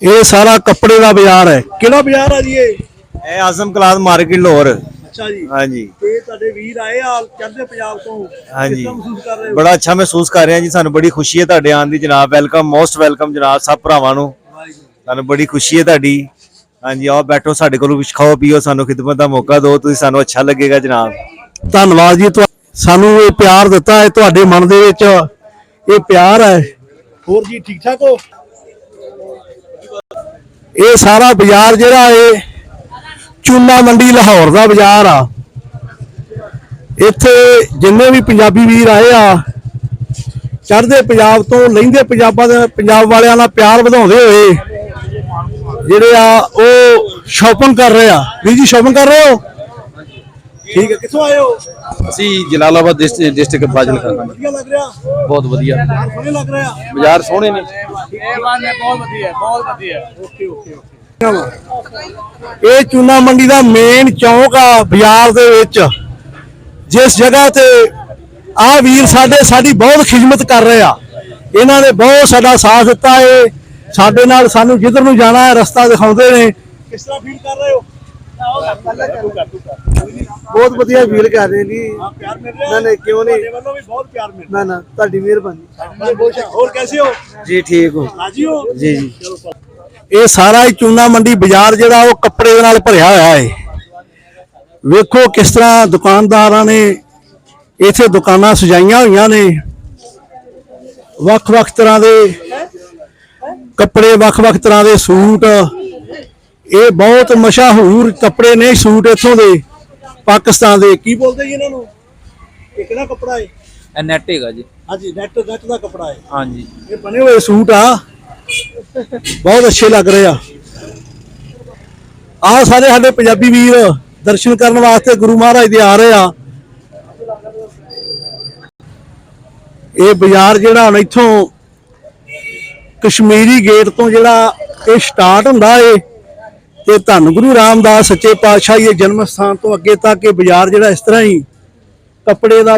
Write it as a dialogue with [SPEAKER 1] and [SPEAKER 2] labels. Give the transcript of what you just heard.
[SPEAKER 1] ਇਹ ਸਾਰਾ ਕੱਪੜੇ ਦਾ ਬਾਜ਼ਾਰ ਹੈ। ਕਿਹੜਾ ਬਾਜ਼ਾਰ ਆ ਜੀ ਇਹ?
[SPEAKER 2] ਇਹ ਆਜ਼ਮ ਕਲਾਸ ਮਾਰਕੀਟ ਲਾਹੌਰ।
[SPEAKER 1] ਅੱਛਾ ਜੀ।
[SPEAKER 2] ਹਾਂਜੀ।
[SPEAKER 1] ਤੇ ਤੁਹਾਡੇ ਵੀਰ ਆਏ ਆ ਚੜ੍ਹਦੇ ਪੰਜਾਬ ਤੋਂ।
[SPEAKER 2] ਹਾਂਜੀ।
[SPEAKER 1] ਕਿਸ ਤਰ੍ਹਾਂ ਮਹਿਸੂਸ ਕਰ ਰਹੇ ਹੋ?
[SPEAKER 2] ਬੜਾ ਅੱਛਾ ਮਹਿਸੂਸ ਕਰ ਰਹੇ ਜੀ ਸਾਨੂੰ ਬੜੀ ਖੁਸ਼ੀ ਹੈ ਤੁਹਾਡੇ ਆਉਣ ਦੀ ਜਨਾਬ। ਵੈਲਕਮ ਮੋਸਟ ਵੈਲਕਮ ਜਨਾਬ ਸਭ ਭਰਾਵਾਂ ਨੂੰ। ਸਾਨੂੰ ਬੜੀ ਖੁਸ਼ੀ ਹੈ ਤੁਹਾਡੀ। ਹਾਂਜੀ ਆਓ ਬੈਠੋ ਸਾਡੇ ਕੋਲ ਕੁਝ ਖਾਓ ਪੀਓ ਸਾਨੂੰ ਖਿਦਮਤ ਦਾ ਮੌਕਾ ਦਿਓ ਤੁਸੀਂ ਸਾਨੂੰ ਅੱਛਾ ਲੱਗੇਗਾ ਜਨਾਬ।
[SPEAKER 1] ਧੰਨਵਾਦ ਜੀ ਤੁਹਾ- ਸਾਨੂੰ ਇਹ ਪਿਆਰ ਦਿੱਤਾ ਹੈ ਤੁਹਾਡੇ ਮਨ ਦੇ ਵਿੱਚ ਇਹ ਪਿਆਰ ਹੈ। ਹੋਰ ਜੀ ਠੀਕ ਠਾਕ ਹੋ? ਇਹ ਸਾਰਾ ਬਾਜ਼ਾਰ ਜਿਹੜਾ ਇਹ ਚੂਨਾ ਮੰਡੀ ਲਾਹੌਰ ਦਾ ਬਾਜ਼ਾਰ ਆ। ਇੱਥੇ ਜਿੰਨੇ ਵੀ ਪੰਜਾਬੀ ਵੀਰ ਆਏ ਆ ਚੜ੍ਹਦੇ ਪੰਜਾਬ ਤੋਂ ਲਹਿੰਦੇ ਪੰਜਾਬਾਂ ਦੇ ਪੰਜਾਬ ਵਾਲਿਆਂ ਨਾਲ ਪਿਆਰ ਵਧਾਉਂਦੇ ਹੋਏ ਜਿਹੜੇ ਆ ਉਹ ਸ਼ਾਪਿੰਗ ਕਰ ਰਹੇ ਆ। ਵੀਰ ਜੀ ਸ਼ਾਪਿੰਗ ਕਰ ਰਹੇ ਹੋ? ਠੀਕ ਹੈ ਕਿੱਥੋਂ ਆਏ ਹੋ?
[SPEAKER 3] ਅਸੀਂ ਜਲਾਲਾਬਾਦ ਡਿਸਟ੍ਰਿਕਟ ਫਾਜ਼ਿਲਕਾ ਤੋਂ।
[SPEAKER 1] ਵਧੀਆ ਲੱਗ ਰਿਹਾ।
[SPEAKER 3] ਬਹੁਤ ਵਧੀਆ।
[SPEAKER 1] ਯਾਰ ਸੋਹਣੇ ਲੱਗ ਰਿਹਾ
[SPEAKER 3] ਬਾਜ਼ਾਰ ਸੋਹਣੇ ਨੇ।
[SPEAKER 1] ਇਹ ਚੂਨਾ ਮੰਡੀ ਦਾ ਮੇਨ ਚੌਂਕ ਆ ਬਾਜ਼ਾਰ ਦੇ ਵਿੱਚ। ਜਿਸ ਜਗ੍ਹਾ ਤੇ ਆ ਵੀਰ ਸਾਡੇ ਸਾਡੀ ਬਹੁਤ ਖਿਦਮਤ ਕਰ ਰਹੇ ਆ। ਇਹਨਾਂ ਨੇ ਬਹੁਤ ਸਾਡਾ ਸਾਥ ਦਿੱਤਾ ਏ। ਸਾਡੇ ਨਾਲ ਸਾਨੂੰ ਜਿੱਧਰ ਨੂੰ ਜਾਣਾ ਹੈ ਰਸਤਾ ਦਿਖਾਉਂਦੇ ਨੇ। ਕਿਸ ਤਰ੍ਹਾਂ ਫੀਲ ਕਰ ਰਹੇ ਹੋ?
[SPEAKER 4] ਬਹੁਤ ਵਧੀਆ ਫੀਲ ਕਰ ਰਹੇ ਜੀ। ਨਾ ਨਹੀਂ ਕਿਉਂ ਨਹੀਂ?
[SPEAKER 1] ਤੁਹਾਡੇ ਵੱਲੋਂ ਵੀ ਬਹੁਤ ਪਿਆਰ ਮਿਲ
[SPEAKER 4] ਨਾ ਨਾ ਤੁਹਾਡੀ ਮਿਹਰਬਾਨੀ।
[SPEAKER 1] ਹੋਰ ਕੈਸੇ ਹੋ?
[SPEAKER 4] ਜੀ ਠੀਕ ਹੋ।
[SPEAKER 1] ਰਾਜੀ ਹੋ?
[SPEAKER 4] ਜੀ ਜੀ।
[SPEAKER 1] ਇਹ ਸਾਰਾ ਹੀ ਚੂਨਾ ਮੰਡੀ ਬਾਜ਼ਾਰ ਜਿਹੜਾ ਉਹ ਕੱਪੜੇ ਦੇ ਨਾਲ ਭਰਿਆ ਹੋਇਆ ਹੈ ਵੇਖੋ ਕਿਸ ਤਰ੍ਹਾਂ ਦੁਕਾਨਦਾਰਾਂ ਨੇ ਇੱਥੇ ਦੁਕਾਨਾਂ ਸਜਾਈਆਂ ਹੋਈਆਂ ਨੇ। ਵੱਖ-ਵੱਖ ਤਰ੍ਹਾਂ ਦੇ ਕੱਪੜੇ ਵੱਖ-ਵੱਖ ਤਰ੍ਹਾਂ ਦੇ ਸੂਟ। ਇਹ ਬਹੁਤ ਮਸ਼ਹੂਰ ਕੱਪੜੇ ਨੇ ਸੂਟ ਇੱਥੋਂ ਦੇ ਪਾਕਿਸਤਾਨ ਦੇ। ਕੀ ਬੋਲਦੇ ਜੀ ਇਹਨਾਂ ਨੂੰ? ਇਹ ਕਿਹੜਾ ਕੱਪੜਾ ਹੈ?
[SPEAKER 3] ਇਹ ਨੈਟ ਹੈਗਾ ਜੀ।
[SPEAKER 1] ਹਾਂਜੀ ਨੈਟ ਨੈਟ ਦਾ ਕੱਪੜਾ ਹੈ।
[SPEAKER 3] ਹਾਂਜੀ।
[SPEAKER 1] ਇਹ ਬਣੇ ਹੋਏ ਸੂਟ ਆ। ਬਹੁਤ ਅੱਛੇ ਲੱਗ ਰਹੇ ਆ। ਆ ਸਾਰੇ ਸਾਡੇ ਪੰਜਾਬੀ ਵੀਰ ਦਰਸ਼ਨ ਕਰਨ ਵਾਸਤੇ ਗੁਰੂ ਮਹਾਰਾਜ ਦੇ ਆ ਰਹੇ ਆ। ਇਹ ਬਾਜ਼ਾਰ ਜਿਹੜਾ ਹੁਣ ਇੱਥੋਂ ਕਸ਼ਮੀਰੀ ਗੇਟ ਤੋਂ ਜਿਹੜਾ ਇਹ ਸਟਾਰਟ ਹੁੰਦਾ ਏ ਤੇ ਧੰਨ ਗੁਰੂ ਰਾਮਦਾਸ ਸੱਚੇ ਪਾਤਸ਼ਾਹ ਇਹ ਜਨਮ ਸਥਾਨ ਤੋਂ ਅੱਗੇ ਤੱਕ ਇਹ ਬਾਜ਼ਾਰ ਜਿਹੜਾ ਇਸ ਤਰ੍ਹਾਂ ਹੀ ਕੱਪੜੇ ਦਾ